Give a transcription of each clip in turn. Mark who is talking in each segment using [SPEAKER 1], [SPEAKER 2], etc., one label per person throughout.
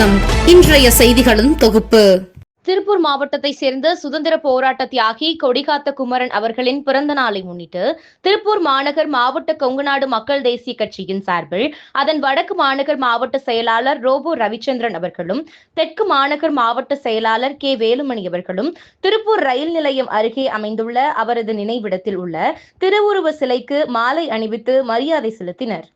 [SPEAKER 1] வணக்கம். இன்றைய செய்திகளின் தொகுப்பு.
[SPEAKER 2] திருப்பூர் மாவட்டத்தை சேர்ந்த சுதந்திர போராட்ட தியாகி கொடிகாத்த குமரன் அவர்களின் பிறந்த நாளை முன்னிட்டு திருப்பூர் மாநகர் மாவட்ட கொங்குநாடு மக்கள் தேசிய கட்சியின் சார்பில் அதன் வடக்கு மாநகர் மாவட்ட செயலாளர் ரோபோ ரவிச்சந்திரன் அவர்களும் தெற்கு மாநகர் மாவட்ட செயலாளர் கே வேலுமணி அவர்களும் திருப்பூர் ரயில் நிலையம் அருகே அமைந்துள்ள அவரது நினைவிடத்தில் உள்ள திருவுருவ சிலைக்கு மாலை அணிவித்து மரியாதை செலுத்தினர்.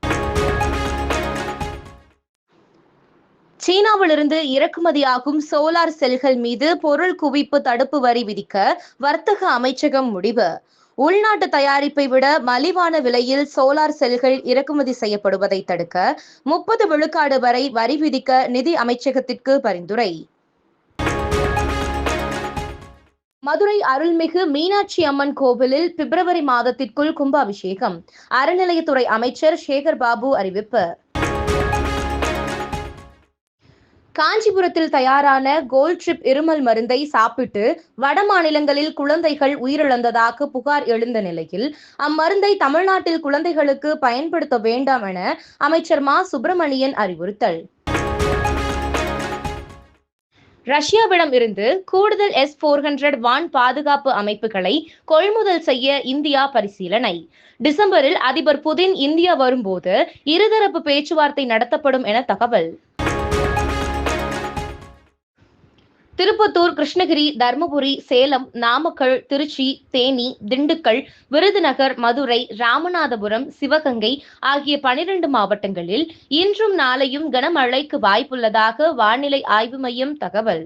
[SPEAKER 2] சீனாவிலிருந்து இறக்குமதியாகும் சோலார் செல்கள் மீது பொருள் குவிப்பு தடுப்பு வரி விதிக்க வர்த்தக அமைச்சகம் முடிவு. உள்நாட்டு தயாரிப்பை விட மலிவான விலையில் சோலார் செல்கள் இறக்குமதி செய்யப்படுவதை தடுக்க முப்பது விழுக்காடு வரை வரி விதிக்க நிதி அமைச்சகத்திற்கு பரிந்துரை. மதுரை அருள்மிகு மீனாட்சி அம்மன் கோவிலில் பிப்ரவரி மாதத்திற்குள் கும்பாபிஷேகம். அறநிலையத்துறை அமைச்சர் சேகர் பாபு அறிவிப்பு. காஞ்சிபுரத்தில் தயாரான கோல்ட் ட்ரிப் இருமல் மருந்தை சாப்பிட்டு வட மாநிலங்களில் குழந்தைகள் உயிரிழந்ததாக புகார் எழுந்த நிலையில் அம்மருந்தை தமிழ்நாட்டில் குழந்தைகளுக்கு பயன்படுத்த வேண்டாம் என அமைச்சர் மா. சுப்பிரமணியன் அறிவுறுத்தல். ரஷ்யாவிடம் இருந்து கூடுதல் எஸ் போர் ஹண்ட்ரட் வான் பாதுகாப்பு அமைப்புகளை கொள்முதல் செய்ய இந்தியா பரிசீலனை. டிசம்பரில் அதிபர் புதின் இந்தியா வரும்போது இருதரப்பு பேச்சுவார்த்தை நடத்தப்படும் என தகவல். திருப்பத்தூர் கிருஷ்ணகிரி தர்மபுரி சேலம் நாமக்கல் திருச்சி தேனி திண்டுக்கல் விருதுநகர் மதுரை ராமநாதபுரம் சிவகங்கை ஆகிய பனிரெண்டு மாவட்டங்களில் இன்றும் நாளையும் கனமழைக்கு வாய்ப்புள்ளதாக வானிலை ஆய்வு மையம் தகவல்.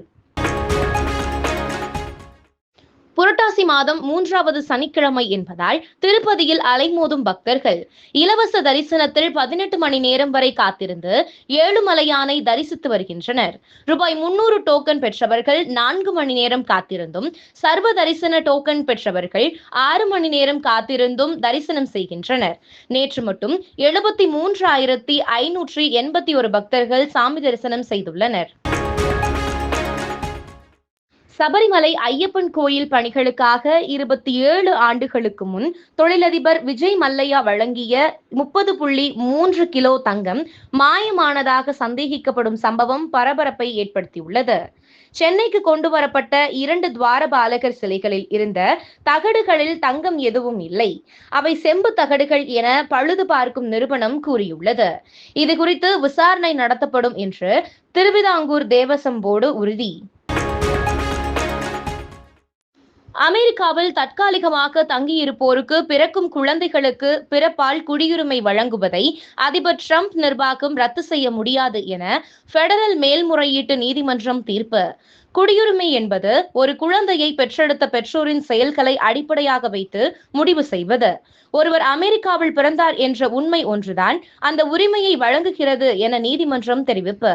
[SPEAKER 2] புரட்டாசி மாதம் மூன்றாவது சனிக்கிழமை என்பதால் திருப்பதியில் அலைமோதும் பக்தர்கள். இலவச தரிசனத்தில் பதினெட்டு மணி நேரம் வரை காத்திருந்து ஏழுமலையானை தரிசித்து வருகின்றனர். ரூபாய் முன்னூறு டோக்கன் பெற்றவர்கள் நான்கு மணி நேரம் காத்திருந்தும் சர்வ தரிசன டோக்கன் பெற்றவர்கள் ஆறு மணி நேரம் காத்திருந்தும் தரிசனம் செய்கின்றனர். நேற்று மட்டும் எழுபத்தி மூன்றாயிரத்தி ஐநூற்றி எண்பத்தி ஒரு பக்தர்கள் சாமி தரிசனம் செய்துள்ளனர். சபரிமலை ஐயப்பன் கோயில் பணிகளுக்காக இருபத்தி ஏழு ஆண்டுகளுக்கு முன் தொழிலதிபர் விஜய் மல்லையா வழங்கிய முப்பது புள்ளி மூன்று கிலோ தங்கம் மாயமானதாக சந்தேகிக்கப்படும் சம்பவம் பரபரப்பை ஏற்படுத்தியுள்ளது. சென்னைக்கு கொண்டு வரப்பட்ட இரண்டு துவாரபாலகர் சிலைகளில் இருந்த தகடுகளில் தங்கம் எதுவும் இல்லை. அவை செம்பு தகடுகள் என பழுது பார்க்கும் நிறுவனம் கூறியுள்ளது. இது குறித்து விசாரணை நடத்தப்படும் என்று திருவிதாங்கூர் தேவசம் போர்டு உறுதி. அமெரிக்காவில் தற்காலிகமாக தங்கியிருப்போருக்கு பிறக்கும் குழந்தைகளுக்கு பிறப்பால் குடியுரிமை வழங்குவதை அதிபர் ட்ரம்ப் நிர்வாகம் ரத்து செய்ய முடியாது என பெடரல் மேல்முறையீட்டு நீதிமன்றம் தீர்ப்பு. குடியுரிமை என்பது ஒரு குழந்தையை பெற்றெடுத்த பெற்றோரின் செயல்களை அடிப்படையாக வைத்து முடிவு செய்வது. ஒருவர் அமெரிக்காவில் பிறந்தார் என்ற உண்மை ஒன்றுதான் அந்த உரிமையை வழங்குகிறது என நீதிமன்றம் தெரிவிப்பு.